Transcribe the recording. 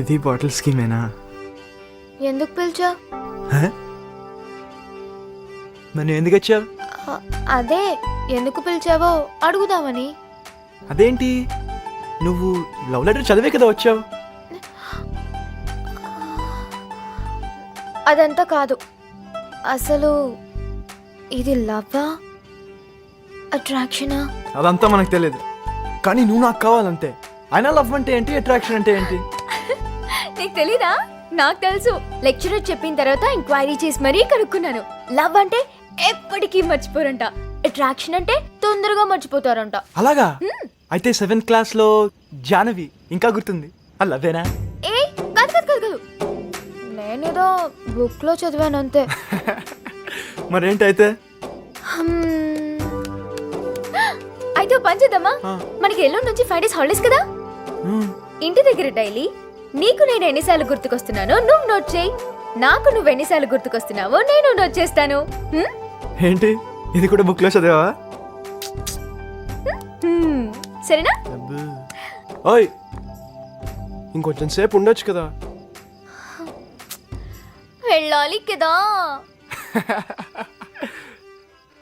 ఇది బాటిల్ స్కీమేనా? ఎందుకు పిలిచా నువ్వు ఎందుకు వచ్చావు అదే ఎందుకు పిలిచావో అడుగుదామని. అదేంటి? నువ్వు లవ్ లెటర్ చదివే కదా వచ్చావు? అదంతా కాదు. అసలు ఇది లవ్వా? అట్రాక్షనా? అదంతా మనకు తెలియదు కానీ నువ్వు నాకు కావాలంతే అయినా లవ్ అంటే ఏంటి అట్రాక్షన్ అంటే ఏంటి? నీకు తెలీదా? నాకు తెలుసు. లెక్చరర్ చెప్పిన తర్వాత ఎంక్వైరీ చేసి మరీ కనుక్కున్నాను. లవ్ అంటే ఎప్పటికీ మర్చిపోరంట. అట్రాక్షన్ అంటే తొందరగా మర్చిపోతారంట. అలాగా? అయితే సెవెంత్ క్లాస్లో జానవి ఇంకా గుర్తుంది. ఆ లవ్వేనా? ఏ కాదు కాదు కాదు కాదు. నేనేదో బుక్లో చదివాను అంతే మరేంటైతే. అయితే పని చేద్దామా. మనకి ఎల్లుండి నుంచి ఫైవ్ డేస్ హాలిడేస్ కదా. ఇంటి దగ్గర డైలీ నీకు నేను ఎన్నిసార్లు గుర్తుకొస్తున్నానో నువ్వు నోట్ చేయి నాకు నువ్వు ఎన్నిసార్లు గుర్తుకొస్తున్నావో నేను నోట్ చేస్తాను? ఏంటి ఇది కూడా బుక్లో చదివావా. సరేనా ఓయ్ ఇంకొంచెం సేపు ఉండొచ్చు కదా వెళ్ళాలి కదా